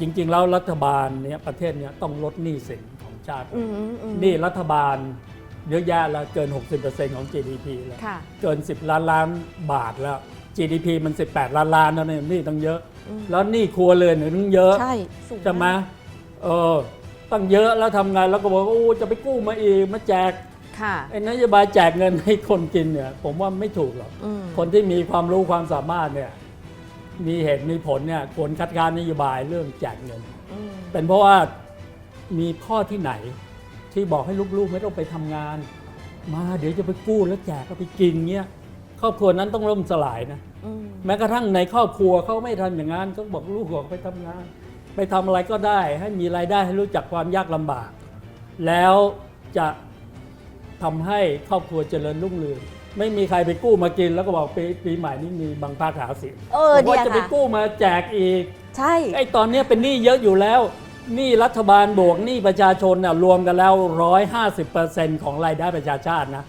จริง ๆ แล้วรัฐบาลเนี้ยประเทศเนี้ยต้องลดหนี้สินของชาติอืมอืมหนี่รัฐบาลเยอะแยะแล้วเกิน 60%ของ GDP แล้วค่ะเกิน 10 ล้านล้านบาทแล้ว GDP มัน 18 ล้านล้านแล้วเนี่ยหนี่ต้องเยอะ อืมแล้วหนี่ครัวเรือนเนี่ยต้องเยอะ ใช่สูงใช่ไหมเออตั้งเยอะแล้วทำไงแล้วก็บอกว่าโอ้จะไปกู้มาอีกมาแจกค่ะ ไอ้นโยบายแจกเงินให้คนกินเนี่ย ผมว่าไม่ถูกหรอก อืม คนที่มีความรู้ความสามารถเนี่ย มีเหตุมีผลเนี่ยควรคัดค้านนโยบายเรื่องแจกเงิน อืมเป็นเพราะว่ามีข้อที่ไหนที่บอกให้ลูกๆไม่ต้องไปทำงาน มาเดี๋ยวจะไปกู้แล้วแจกก็ไปกินเงี้ยครอบครัวนั้นต้องล่มสลายนะ อืมแม้กระทั่งในครอบครัวเขาไม่ทำอย่างนั้นเขาบอกลูกบอกไปทำงาน ไปทำอะไรก็ได้ ให้มีรายได้ให้รู้จักความยากลำบาก แล้วจะทำให้ครอบครัวเจริญรุ่งเรือง ไม่มีใครไปกู้มากินแล้วก็บอกปีปีใหม่นี้มีบางภาคหาเสียงเออบอกเนี่ว่ายจะไปค่ะ กู้มาแจกอีก ใช่ ไอ้ตอนเนี้ยเป็นหนี้เยอะอยู่แล้วหนี้รัฐบาลบวกหนี้ประชาชนน่ะรวมกันแล้ว 150%ของรายได้ประชาชาตินะ